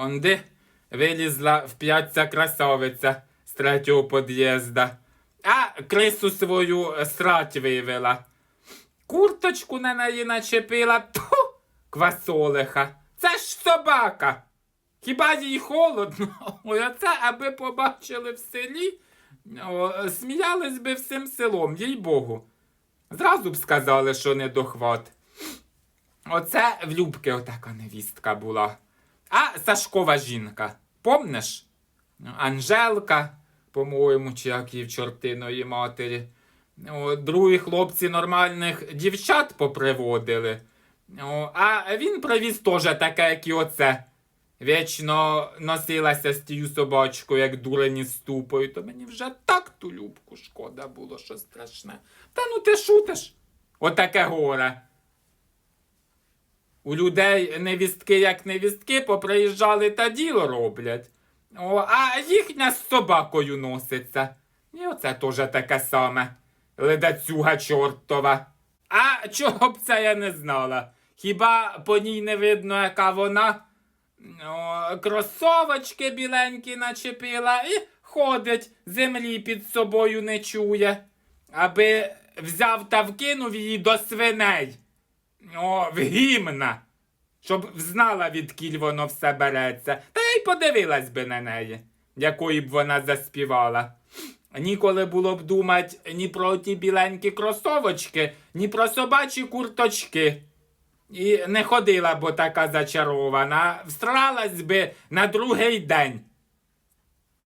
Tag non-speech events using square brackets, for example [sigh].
Онди вилізла в п'ятця красавиця з третього під'їзда, а крису свою срать вивела. Курточку на неї начепила, тьфу, квасолиха. Це ж собака. Хіба їй холодно? [laughs] Ой, оце, аби побачили в селі, о, сміялись би всім селом, їй Богу. Зразу б сказали, що не дохват. Оце в Любки отака невістка була. А Сашкова жінка. Помниш? Анжелка, по-моєму, чи як її в чортиної матері. О, другі хлопці нормальних дівчат поприводили. О, а він привіз теж таке, як і оце. Вічно носилася з тією собачкою, як дурені з тупою, то мені вже так ту любку шкода було, що страшне. Та ну ти шутиш? Отаке горе. У людей невістки як невістки поприїжджали та діло роблять. О, а їхня з собакою носиться. І оце теж таке саме. Ледацюга чортова. А чого б це я не знала? Хіба по ній не видно, яка вона? О, кросовочки біленькі начепила і ходить, землі під собою не чує, аби взяв та вкинув її до свиней. О, в гімна. Щоб знала, відкіль воно все береться. Та й подивилась би на неї, якої б вона заспівала. Ніколи було б думать ні про ті біленькі кросовочки, ні про собачі курточки. І не ходила б така зачарована, встралась би на другий день,